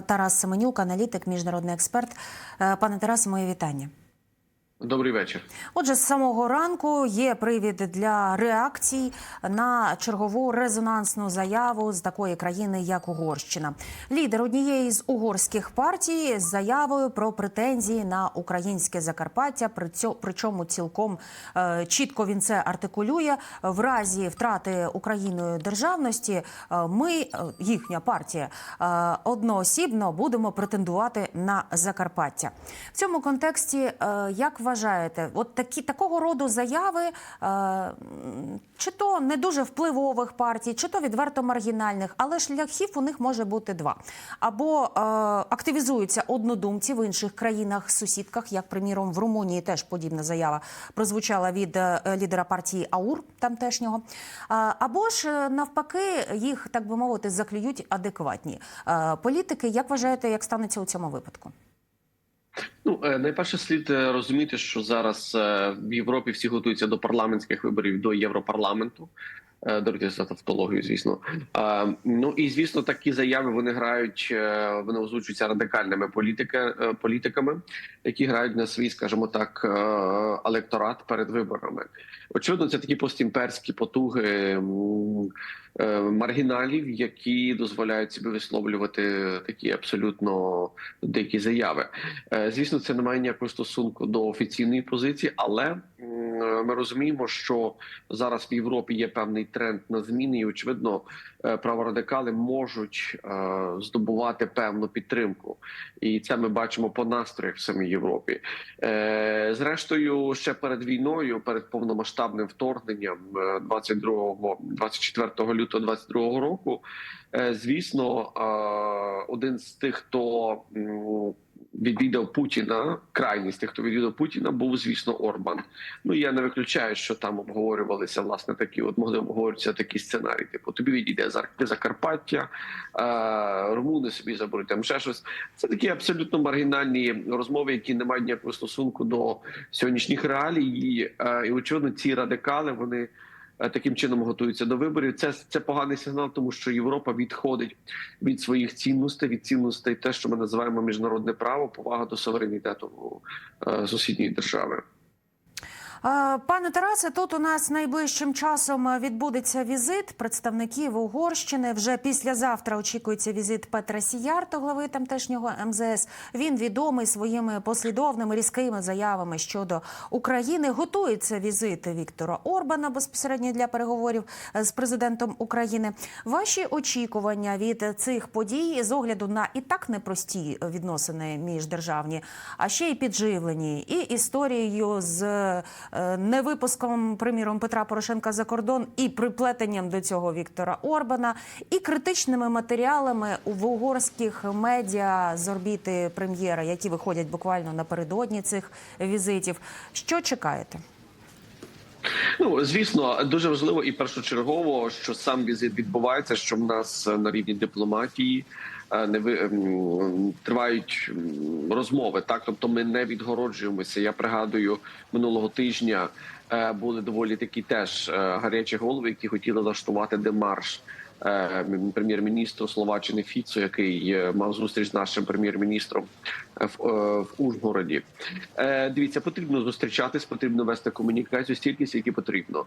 Тарас Семенюк, аналітик, міжнародний експерт. Е, Пане Тарасе, моє вітання. Добрий вечір. Отже, з самого ранку є привід для реакцій на чергову резонансну заяву з такої країни, як Угорщина. Лідер однієї з угорських партій з заявою про претензії на українське Закарпаття. Причому цілком е, чітко він це артикулює. В разі втрати Україною державності е, ми, е, їхня партія, одноосібно будемо претендувати на Закарпаття. В цьому контексті, як вважаєте, от такі такого роду заяви, е, чи то не дуже впливових партій, чи то відверто маргінальних, але шляхів у них може бути два: або е, активізуються однодумці в інших країнах, сусідках, як приміром в Румунії, теж подібна заява прозвучала від е, лідера партії АУР тамтешнього. Або ж е, навпаки, їх так би мовити заклюють адекватні е, політики. Як вважаєте, як станеться у цьому випадку? Ну е, найперше слід е, розуміти, що зараз е, в Європі всі готуються до парламентських виборів до Європарламенту. Е, Даруйте за тавтологію, звісно. Ну і звісно, такі заяви вони грають, е, вони озвучуються радикальними політика, е, політиками, які грають на свій, скажімо так, електорат перед виборами. Очевидно, це такі постімперські потуги маргіналів, які дозволяють собі висловлювати такі абсолютно дикі заяви. Звісно, це не має ніякого стосунку до офіційної позиції, але ми розуміємо, що зараз в Європі є певний тренд на зміни, і очевидно, е, праворадикали можуть е, здобувати певну підтримку, і це ми бачимо по настроях в самій Європі. Е, Зрештою, ще перед війною, перед повномасштабним вторгненням е, 22 24 лютого 22 року, е, звісно, е, один з тих, хто відвідав Путіна, крайній з тих, хто відвідав Путіна, був звісно Орбан. Ну я не виключаю, що там обговорювалися власне такі, от могли обговорюватися такі сценарії. Типу, тобі відійде Закарпаття, е, румуни собі заберуть там ще щось. Це такі абсолютно маргінальні розмови, які не мають ніякого стосунку до сьогоднішніх реалій. І, е, і очевидно, ці радикали вони. Е, Таким чином готуються до виборів. Це це поганий сигнал, тому що Європа відходить від своїх цінностей, від цінностей, те, що ми називаємо міжнародне право, повага до суверенітету е, сусідньої держави. Е, Пане Тарасе, тут у нас найближчим часом відбудеться візит представників Угорщини. Вже післязавтра очікується візит Петра Сіярто, глави тамтешнього МЗС. Він відомий своїми послідовними різкими заявами щодо України. Готується візит Віктора Орбана безпосередньо для переговорів з президентом України. Ваші очікування від цих подій з огляду на і так непрості відносини міждержавні, а ще й підживлені, і історією з е, невипуском, приміром Петра Порошенка за кордон, і приплетенням до цього Віктора Орбана, і критичними матеріалами в угорських медіа з орбіти прем'єра, які виходять буквально напередодні цих візитів. Що чекаєте? Ну звісно, дуже важливо і першочергово, що сам візит відбувається, що в нас на рівні дипломатії не ви ем, тривають ем, розмови. Так, тобто ми не відгороджуємося. Я пригадую минулого тижня е, були доволі такі теж е, гарячі голови, які хотіли влаштувати демарш. е, Прем'єр-міністру Словаччини Фіцу, який мав зустріч з нашим прем'єр-міністром в, Ужгороді. Дивіться, потрібно зустрічатись, потрібно вести комунікацію стільки, скільки потрібно.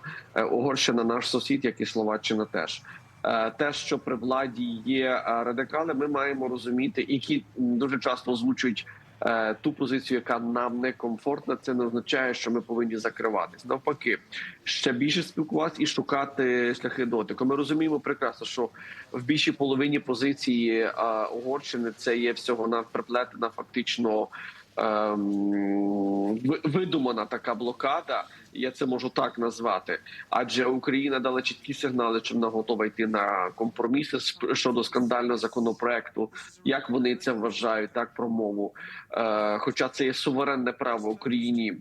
Угорщина наш сусід, як і Словаччина, теж. Е, Те, що при владі є е, радикали, ми маємо розуміти, які дуже часто озвучують е, ту позицію, яка нам не комфортна. Це не означає, що ми повинні закриватись. Навпаки, ще більше спілкуватися і шукати шляхи дотику. Ми розуміємо прекрасно, що в більшій половині позиції Угорщини це є всього на приплетена фактично ем, видумана така блокада. Я це можу так назвати, адже Україна дала чіткі сигнали, що вона готова йти на компроміси щодо скандального законопроекту. Як вони це вважають, так про мову. Е, хоча це є суверенне право Україні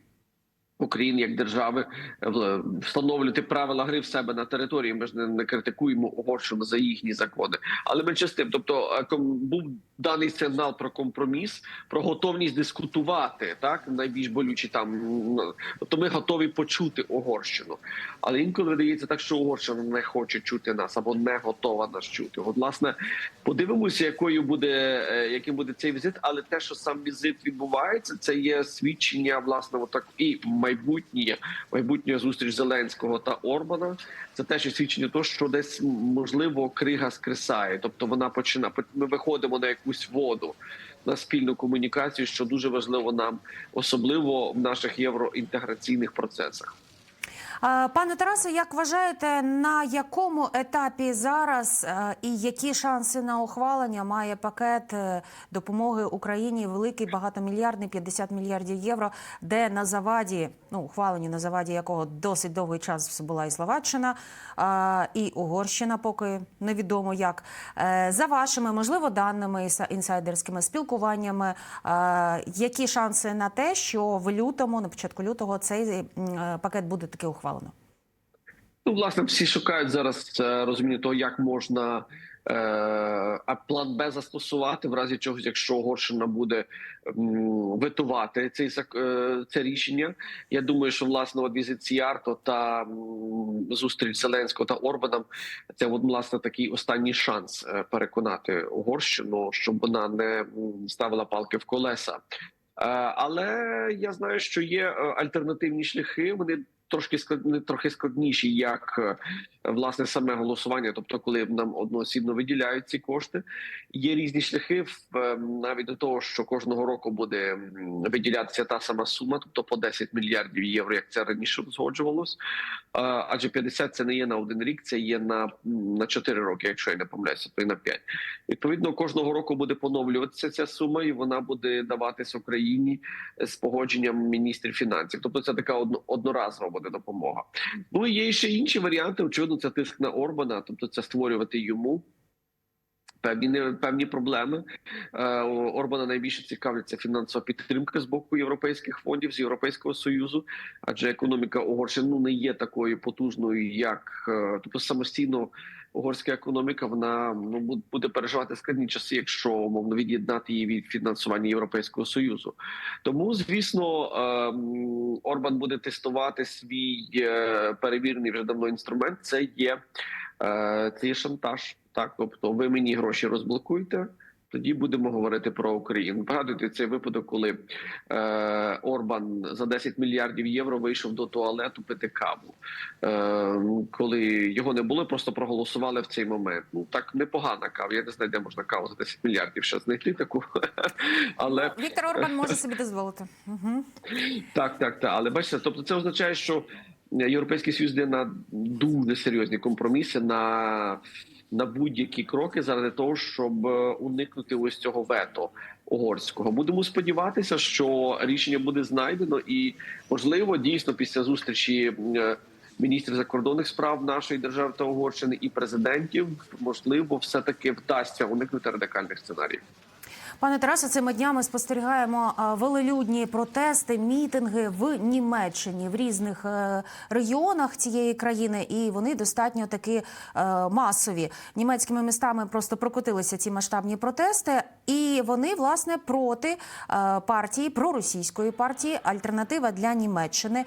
України як держави е, встановлювати правила гри в себе на території. Ми ж не, не критикуємо Угорщину за їхні закони, але менше з тим, тобто е, був даний сигнал про компроміс, про готовність дискутувати так найбільш болючі там. Тобто ми готові почути Угорщину, але інколи видається так, що Угорщина не хоче чути нас або не готова нас чути. От власне подивимося, якою буде е, яким буде цей візит. Але те, що сам візит відбувається, це є свідчення власне отак і майбутнє майбутнє зустріч Зеленського та Орбана. Це теж свідчення того, що десь можливо крига скресає, тобто вона починає. Ми виходимо на якусь воду. На спільну комунікацію, що дуже важливо нам, особливо в наших євроінтеграційних процесах. Пане Тарасе, як вважаєте, на якому етапі зараз е, і які шанси на ухвалення має пакет е, допомоги Україні великий багатомільярдний 50 мільярдів євро, де на заваді, ну ухваленню на заваді якого досить довгий час була і Словаччина, і Угорщина, поки невідомо як. Е, За вашими можливо даними інсайдерськими спілкуваннями, які шанси на те, що в лютому, на початку лютого, цей пакет буде таки ухвалено? Ну, власне, всі шукають зараз е, розуміння того, як можна е, а план Б застосувати в разі чогось, якщо Угорщина буде витувати цей е, це рішення. Я думаю, що власне от візит Сіарто та зустріч Зеленського та Орбаном це от, власне такий останній шанс переконати Угорщину, щоб вона не ставила палки в колеса. Але я знаю, що є альтернативні шляхи. Вони трошки складне трохи складніші, як е, власне саме голосування. Тобто, коли нам одноосібно виділяють ці кошти, є різні шляхи е, навіть до того, що кожного року буде виділятися та сама сума, тобто по 10 мільярдів євро, як це раніше узгоджувалось. Е, Адже 50 це не є на один рік, це є на, на 4 роки, якщо я не помиляюся, то й на 5. Відповідно, кожного року буде поновлюватися ця сума, і вона буде даватись Україні з погодженням міністрів фінансів. Тобто це така одно- одноразова буде допомога. Ну і є ще інші варіанти. Очевидно, це тиск на Орбана, тобто це створювати йому. Певні певні проблеми Е, Орбана найбільше цікавляться фінансова підтримка з боку європейських фондів з Європейського союзу, адже економіка Угорщини ну, не є такою потужною, як е, тобто самостійно угорська економіка. Вона ну бу- буде переживати складні часи, якщо умовно від'єднати її від фінансування Європейського союзу. Тому, звісно, ем, Орбан буде тестувати свій е, перевірений вже давно інструмент. Це є, е, це є шантаж. Так, тобто, ви мені гроші розблокуєте. Тоді будемо говорити про Україну. Пригадуйте цей випадок, коли е, Орбан за 10 мільярдів євро вийшов до туалету пити каву. Е, коли його не було, просто проголосували в цей момент. Ну так непогана кава. Я не знаю, де можна каву за 10 мільярдів ще знайти таку. Але Віктор Орбан може собі дозволити. Угу. так, так, так. Але бачите, тобто це означає, що Європейський Союз йде на дуже серйозні компроміси на, на будь-які кроки заради того, щоб е, уникнути ось цього вето угорського. Будемо сподіватися, що рішення буде знайдено, і можливо, дійсно, після зустрічі. е, Міністрів закордонних справ нашої держави та Угорщини і президентів можливо все таки вдасться уникнути радикальних сценаріїв. Пане Тарасе, цими днями спостерігаємо велелюдні протести, мітинги в Німеччині в різних е, регіонах цієї країни, і вони достатньо таки е, масові. Німецькими містами просто прокотилися ці масштабні протести, і вони власне проти е, партії проросійської партії Альтернатива для Німеччини.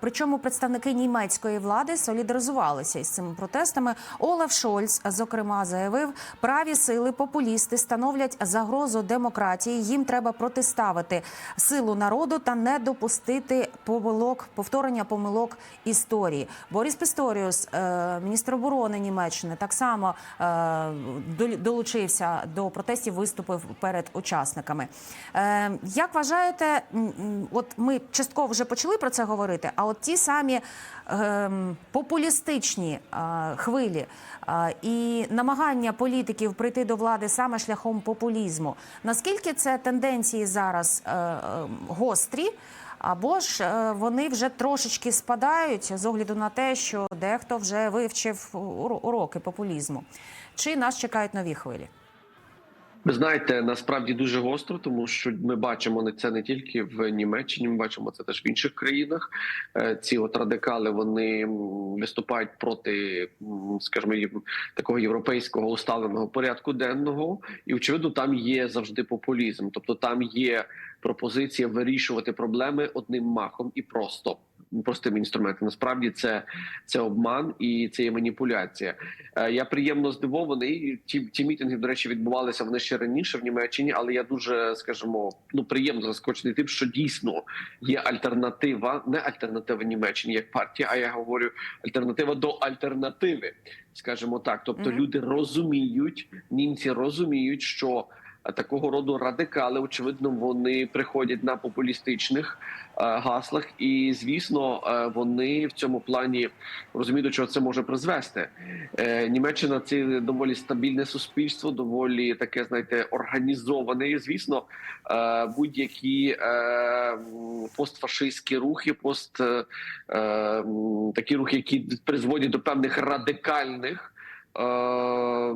Причому представники німецької влади солідаризувалися із цими протестами. Олаф Шольц, зокрема, заявив, праві сили популісти становлять загрозу демократії. Їм треба протиставити силу народу та не допустити помилок повторення помилок історії. Борис Пісторіус, е, міністр оборони Німеччини, так само е, долучився до протестів, виступив перед учасниками. Е, Як вважаєте, от ми частково вже почали про це говорити, а от ті самі ем, популістичні хвилі і намагання політиків прийти до влади саме шляхом популізму. Наскільки це тенденції зараз е, е, гострі? Або ж е, вони вже трошечки спадають з огляду на те, що дехто вже вивчив уро- уроки популізму. Чи нас чекають нові хвилі? Ви знаєте, насправді дуже гостро, тому що ми бачимо це не тільки в Німеччині, ми бачимо це теж в інших країнах. Е, Ці от радикали вони виступають проти, скажімо, такого європейського усталеного порядку денного, і очевидно, там є завжди популізм. Тобто там є пропозиція вирішувати проблеми одним махом і просто простим інструментом. Насправді це, це обман і це є маніпуляція. Е, Я приємно здивований. Ті, ті мітинги, до речі, відбувалися вони ще раніше в Німеччині, але я дуже скажімо, ну приємно заскочений тим, що дійсно є альтернатива, не альтернатива Німеччині як партія, а я говорю альтернатива до альтернативи, скажімо так. Тобто Мгм. люди розуміють, німці розуміють, що такого роду радикали, очевидно, вони приходять на популістичних е, гаслах, і звісно, е, вони в цьому плані розуміють, до чого це може призвести. Е, Німеччина це доволі стабільне суспільство, доволі таке, знаєте, організоване. І, звісно, е, будь-які е, постфашистські рухи, пост е, е, такі рухи, які призводять до певних радикальних. Е,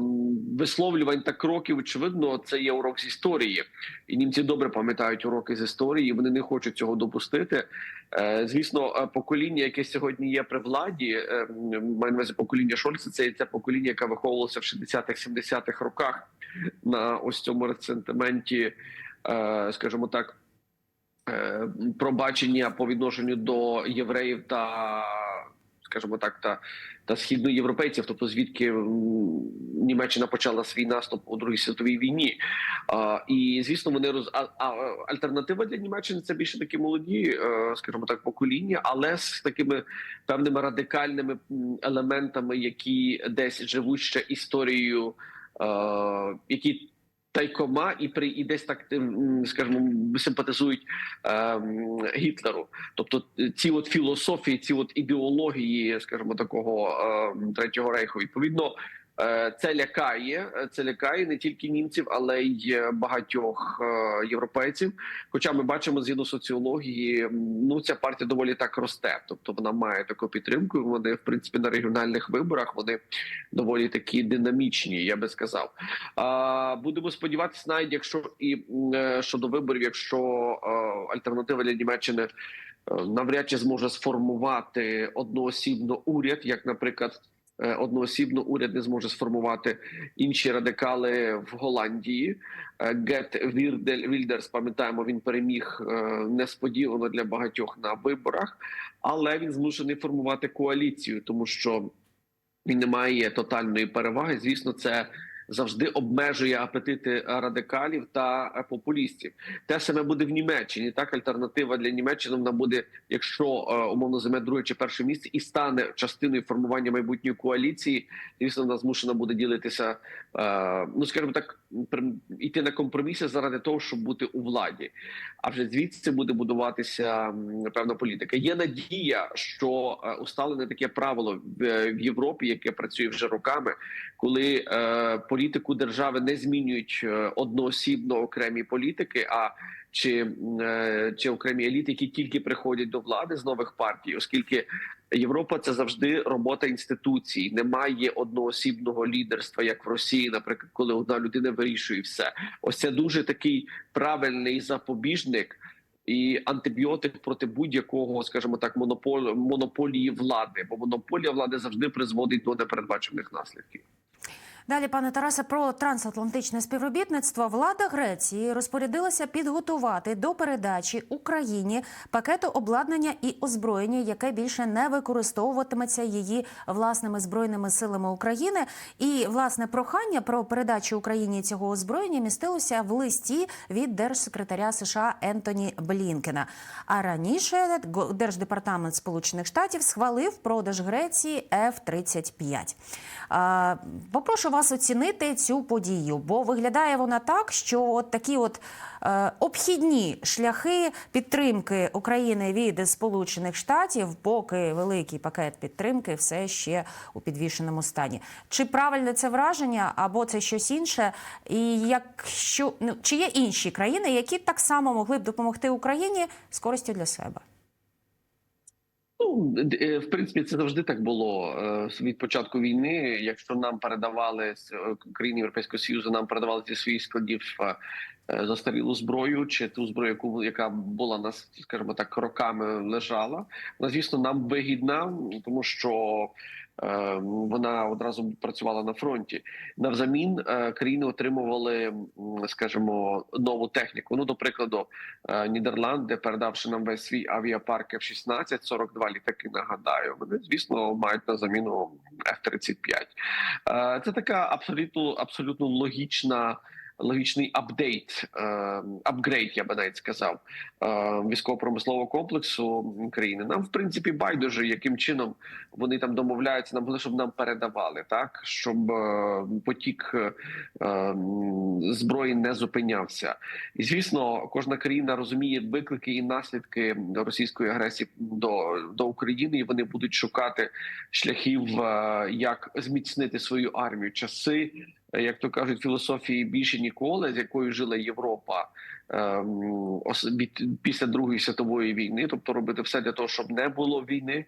Висловлювань та кроків, очевидно, це є урок з історії, і німці добре пам'ятають уроки з історії. Вони не хочуть цього допустити. Е, Звісно, е, покоління, яке сьогодні є при владі, е, маю на увазі покоління Шольца, це це покоління, яке виховувалося в 60-х-70-х роках на ось цьому рецентименті, е, скажімо так, пробачення по відношенню до євреїв та, скажімо так, та, та східноєвропейців, тобто звідки Німеччина почала свій наступ у Другій світовій війні. А, і звісно, вони роз а, а альтернатива для Німеччини це більше такі молоді, е, скажімо так, покоління, але з такими певними радикальними елементами, які десь живуть ще історією, е, які тайкома і при і десь так м, скажімо, симпатизують е, Гітлеру. Тобто е, ці от філософії, ці от ідеології, скажімо, такого е, третього рейху, відповідно. Е, Це лякає, е, це лякає не тільки німців, але й е, багатьох європейців. Хоча ми бачимо згідно соціології, ну ця партія доволі так росте. Тобто вона має таку підтримку. Вони, в принципі, на регіональних виборах вони доволі такі динамічні, я би сказав. Будемо сподіватися, навіть якщо і щодо виборів, якщо альтернатива для Німеччини навряд чи зможе сформувати одноосібно уряд, як, наприклад. Е, Одноосібно уряд не зможе сформувати інші радикали в Голландії. Е, Гет Вірдель Вільдерс, пам'ятаємо, він переміг е, несподівано для багатьох на виборах, але він змушений формувати коаліцію, тому що він не має тотальної переваги. Звісно, це завжди обмежує апетити радикалів та популістів. Те саме буде в Німеччині. Так, альтернатива для Німеччини вона буде, якщо е, умовно займе друге чи перше місце, і стане частиною формування майбутньої коаліції. Звісно, вона змушена буде ділитися. е, Ну скажімо так, йти на компроміси заради того, щоб бути у владі. А вже звідси буде будуватися певна політика. Є надія, що е, усталене таке правило в Європі, яке працює вже роками, коли е, політику держави не змінюють е, одноосібно окремі політики, а чи, е, чи окремі еліти, які тільки приходять до влади з нових партій, оскільки Європа це завжди робота інституцій. Немає одноосібного лідерства, як в Росії, наприклад, коли одна людина вирішує все. Ось це дуже такий правильний запобіжник. І антибіотик проти будь-якого, скажімо так, монопол монополії влади, бо монополія влади завжди призводить до непередбачених наслідків. Далі, пане Тарасе, про трансатлантичне співробітництво влада Греції розпорядилася підготувати до передачі Україні пакету обладнання і озброєння, яке більше не використовуватиметься її власними збройними силами України. І власне прохання про передачу Україні цього озброєння містилося в листі від держсекретаря США Ентоні Блінкена. А раніше Держдепартамент Сполучених Штатів схвалив продаж Греції F-35. А, Попрошу вас оцінити цю подію, бо виглядає вона так, що от такі от е, обхідні шляхи підтримки України від Сполучених Штатів, поки великий пакет підтримки все ще у підвішеному стані. Чи правильне це враження, або це щось інше? І якщо ну чи є інші країни, які так само могли б допомогти Україні з користю для себе? Ну, Ну е, в принципі, це завжди так було е, від початку війни. Якщо нам передавали з е, країни Європейського Союзу, нам передавали зі своїх складів застарілу зброю чи ту зброю, яку яка була нас, скажімо так, роками лежала. Вона звісно нам вигідна, тому що. Е, Вона одразу працювала на фронті. Навзамін е, країни отримували, скажімо, нову техніку. Ну, до прикладу, е, Нідерланди, передавши нам весь свій авіапарк F-16, 42 літаки. Нагадаю, вони звісно мають на заміну F-35. Е, Це така абсолютно абсолютно логічна. Логічний апдейт, е, апгрейд, я би навіть сказав, е, військово-промислового комплексу країни. Нам, в принципі, байдуже, яким чином вони там домовляються. Нам щоб нам передавали, так щоб е, потік е, зброї не зупинявся. І звісно, кожна країна розуміє виклики і наслідки російської агресії до, до України, і вони будуть шукати шляхів, е, як зміцнити свою армію. Часи, як то кажуть, філософії більше ніколи, з якою жила Європа. ем, Після Другої світової війни, тобто робити все для того, щоб не було війни,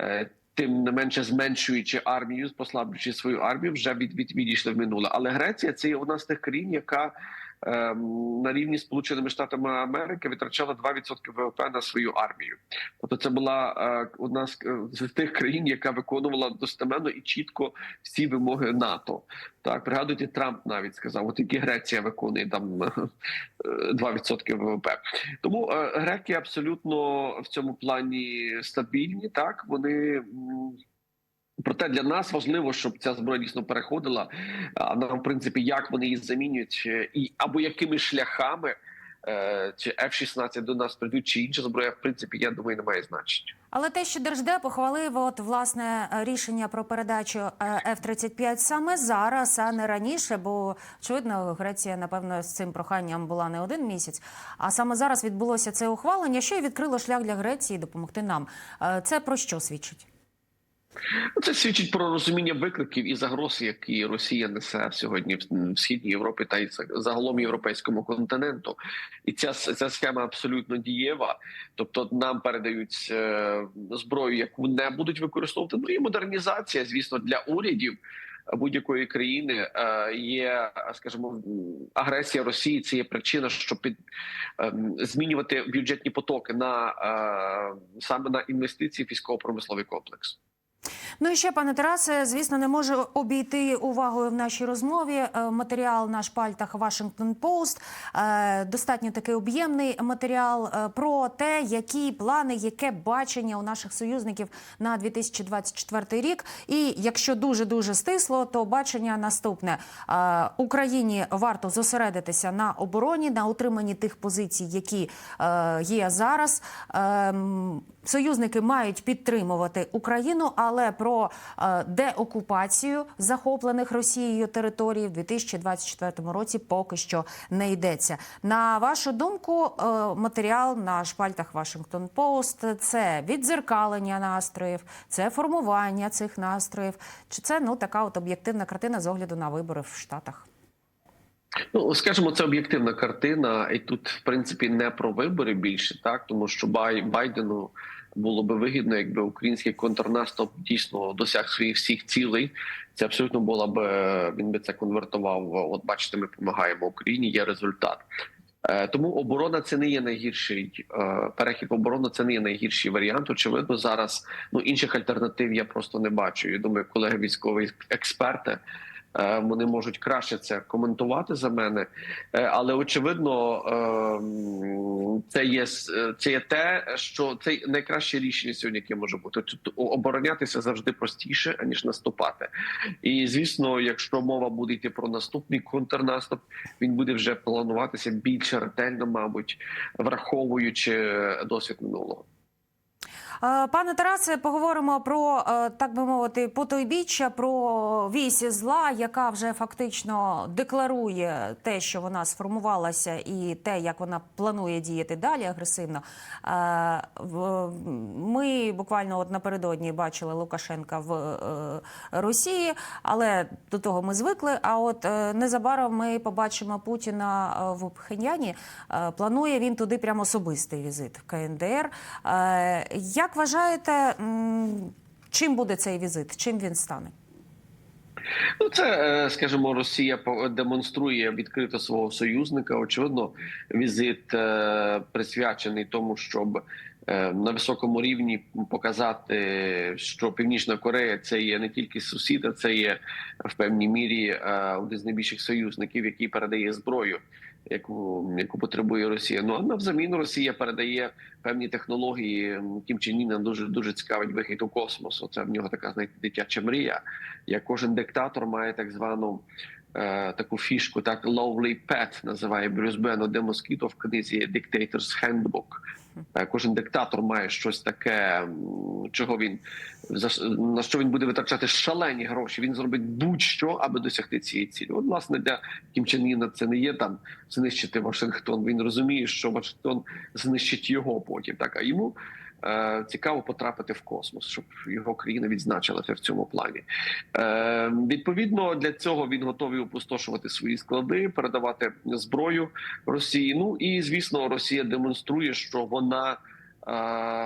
е, тим не менше зменшуючи армію, послаблюючи свою армію, вже від, від відійшли в минуле. Але Греція це є одна з тих країн, яка на рівні Сполученими Штатами Америки витрачала 2% ВВП на свою армію. Тобто, це була е, одна з, е, тих країн, яка виконувала достеменно і чітко всі вимоги НАТО. Так, пригадуйте, Трамп навіть сказав, от тільки Греція виконує там е, 2% ВВП. Тому е, греки абсолютно в цьому плані стабільні. Так вони. Проте для нас важливо, щоб ця зброя дійсно переходила. А нам, в принципі, як вони її замінюють, і або якими шляхами е, чи F-16 до нас прийдуть, чи інша зброя, в принципі, я думаю, не має значення. Але те, що Держдеп ухвалив от власне рішення про передачу е, F-35 саме зараз, а не раніше, бо очевидно, Греція напевно з цим проханням була не один місяць. А саме зараз відбулося це ухвалення, що й відкрило шлях для Греції допомогти нам. Е, Це про що свідчить? Це свідчить про розуміння викликів і загроз, які Росія несе сьогодні в східній Європі та й загалом європейському континенту. І ця ця схема абсолютно дієва. Тобто, нам передають е, зброю, яку не будуть використовувати. Ну і модернізація, звісно, для урядів. Будь-якої країни е, є, скажімо, агресія Росії. Це є причина, щоб під ем, змінювати бюджетні потоки на е, саме на інвестиції в військово-промисловий комплекс. Ну і ще, пане Тарасе, звісно, не можу обійти увагою в нашій розмові е, матеріал на шпальтах Washington Post. Достатньо такий об'ємний матеріал е, про те, які плани, яке бачення у наших союзників на 2024 рік. І якщо дуже дуже стисло, то бачення наступне: Е, Україні варто зосередитися на обороні, на утриманні тих позицій, які є зараз. Союзники мають підтримувати Україну, але про е, деокупацію захоплених Росією територій в 2024 році поки що не йдеться. На вашу думку, е, матеріал на шпальтах Washington Post – це віддзеркалення настроїв, це формування цих настроїв, чи це ну така от об'єктивна картина з огляду на вибори в Штатах? Ну, скажімо, це об'єктивна картина, і тут, в принципі, не про вибори більше, так тому що Бай Байдену було би вигідно, якби український контрнаступ дійсно досяг своїх всіх цілей. Це абсолютно була б він би це конвертував. От бачите, ми допомагаємо Україні. Є результат. Е, Тому оборона це не є найгірший е, перехід в оборону. Це не є найгірший варіант. Очевидно, зараз ну інших альтернатив я просто не бачу. Я думаю, колеги військові експерти. Е, Вони можуть краще це коментувати за мене, Е, але очевидно, ем, це є е, це є те, що це найкраще рішення сьогодні, яке може бути. Оборонятися завжди простіше аніж наступати. І звісно, якщо мова буде йти про наступний контрнаступ, він буде вже плануватися більш ретельно, мабуть, враховуючи досвід минулого. Е, Пане Тарасе, поговоримо про е, так би мовити потойбіччя, про вісь зла, яка вже фактично декларує те, що вона сформувалася, і те, як вона планує діяти далі агресивно. Е, Ми буквально от напередодні бачили Лукашенка в Росії, але до того ми звикли. А от незабаром ми побачимо Путіна в Пхеньяні. Планує він туди прямо особистий візит в КНДР. Як Як вважаєте, чим буде цей візит? Чим він стане? Ну, це, е, скажімо, Росія демонструє відкрито свого союзника. Очевидно, візит е, присвячений тому, щоб е, на високому рівні показати, що Північна Корея це є не тільки сусіда, це є в певній мірі один з найбільших союзників, який передає зброю. Яку яку потребує Росія, ну а навзамін Росія передає певні технології. Кім чи Іна дуже дуже цікавить вихід у космос. Це в нього така знаєте, дитяча мрія. Як кожен диктатор має так звану е, таку фішку, так lovely pet називає Брюс Бен де Москіто в книзі Dictator's Handbook. Кожен диктатор має щось таке, чого він на що він буде витрачати шалені гроші. Він зробить будь-що, аби досягти цієї цілі. От, власне, для Кім Чен Іна це не є там знищити Вашингтон. Він розуміє, що Вашингтон знищить його потім. Так а йому е, цікаво потрапити в космос, щоб його країна відзначилася в цьому плані. Е, відповідно, для цього він готовий опустошувати свої склади, передавати зброю Росії. Ну і звісно, Росія демонструє, що вона е,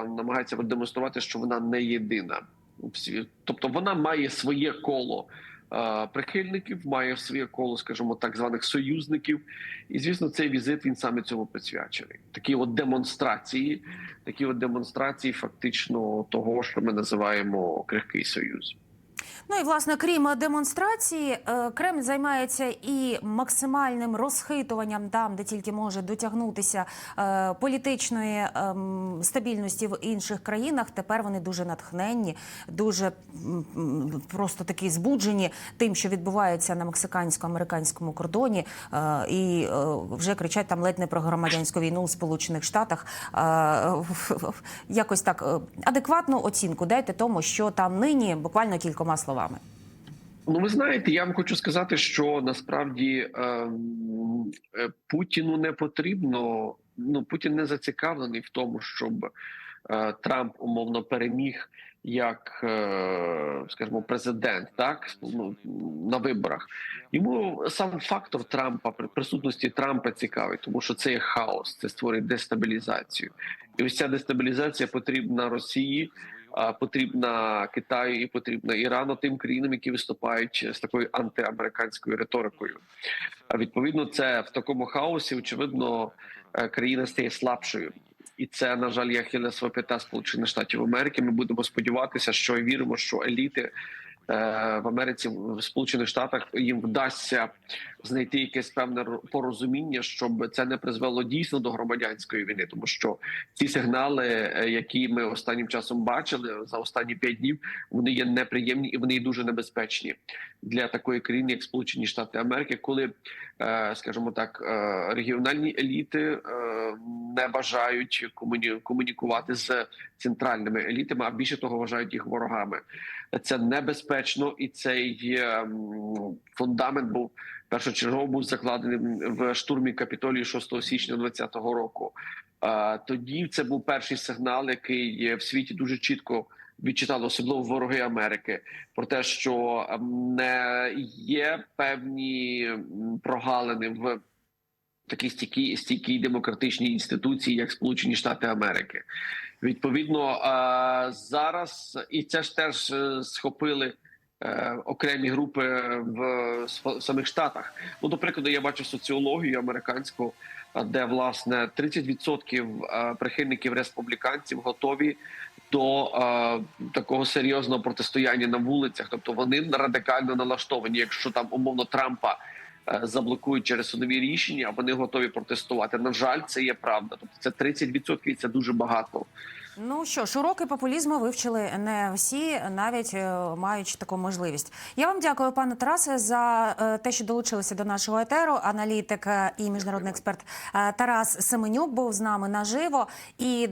намагається продемонструвати, що вона не єдина. Тобто вона має своє коло прихильників, має своє коло, скажімо, так званих союзників. І звісно, цей візит він саме цьому присвячений. Такі от демонстрації, такі от демонстрації, фактично того, що ми називаємо крихкий союз. Ну і власне, крім демонстрації, е, Кремль займається і максимальним розхитуванням там, де тільки може дотягнутися е, політичної ем, стабільності в інших країнах. Тепер вони дуже натхненні, дуже просто такі збуджені тим, що відбувається на мексикансько-американському кордоні, е, і е, вже кричать там ледь не про громадянську війну у Сполучених Штатах. Е, Якось так е, адекватну оцінку дайте тому, що там нині, буквально кількома словами. Ну, ви знаєте, я вам хочу сказати, що насправді ем, е, Путіну не потрібно. Ну Путін не зацікавлений в тому, щоб е, Трамп умовно переміг як, е, скажімо, президент, так ну, на виборах. Йому сам фактор Трампа при присутності Трампа цікавий, тому що це є хаос, це створює дестабілізацію, і ось ця дестабілізація потрібна Росії потрібна Китаю і потрібна Ірану, тим країнам, які виступають з такою антиамериканською риторикою. А відповідно, це в такому хаосі, очевидно, е, країна стає слабшою. І це на жаль, є ахілесова п'ята Сполучених Штатів Америки. Ми будемо сподіватися, що і віримо, що еліти в Америці в Сполучених Штатах їм вдасться знайти якесь певне порозуміння, щоб це не призвело дійсно до громадянської війни, тому що ці сигнали, е, які ми останнім часом бачили за останні п'ять днів, вони є неприємні і вони є дуже небезпечні для такої країни, як Сполучені Штати Америки, коли, е, скажімо так, е, регіональні еліти е, не бажають комуні- комунікувати з центральними елітами, а більше того, вважають їх ворогами. Це небезпечно, і цей е, фундамент був першочергово був закладений в штурмі Капітолії 6 січня 2020 року. Е, Тоді це був перший сигнал, який в світі дуже чітко відчитали, особливо вороги Америки, про те, що ем, не є певні прогалини в такій стійкій стійкій демократичній інституції, як Сполучені Штати Америки. Відповідно, зараз і це ж теж е, схопили. е, Окремі групи в самих штатах. Ну, до прикладу, я бачу соціологію американську, де власне 30% е, прихильників республіканців готові до такого серйозного протистояння на вулицях. Тобто вони радикально налаштовані. Якщо там умовно Трампа заблокують через судові рішення, вони готові протестувати. На жаль, це є правда. Тобто це 30% це дуже багато. Ну що ж, уроки популізму вивчили не всі, навіть е, маючи таку можливість. Я вам дякую, пане Тарасе, за е, те, що долучилися до нашого етеру. Аналітик е, і міжнародний експерт е, Тарас Семенюк був з нами наживо і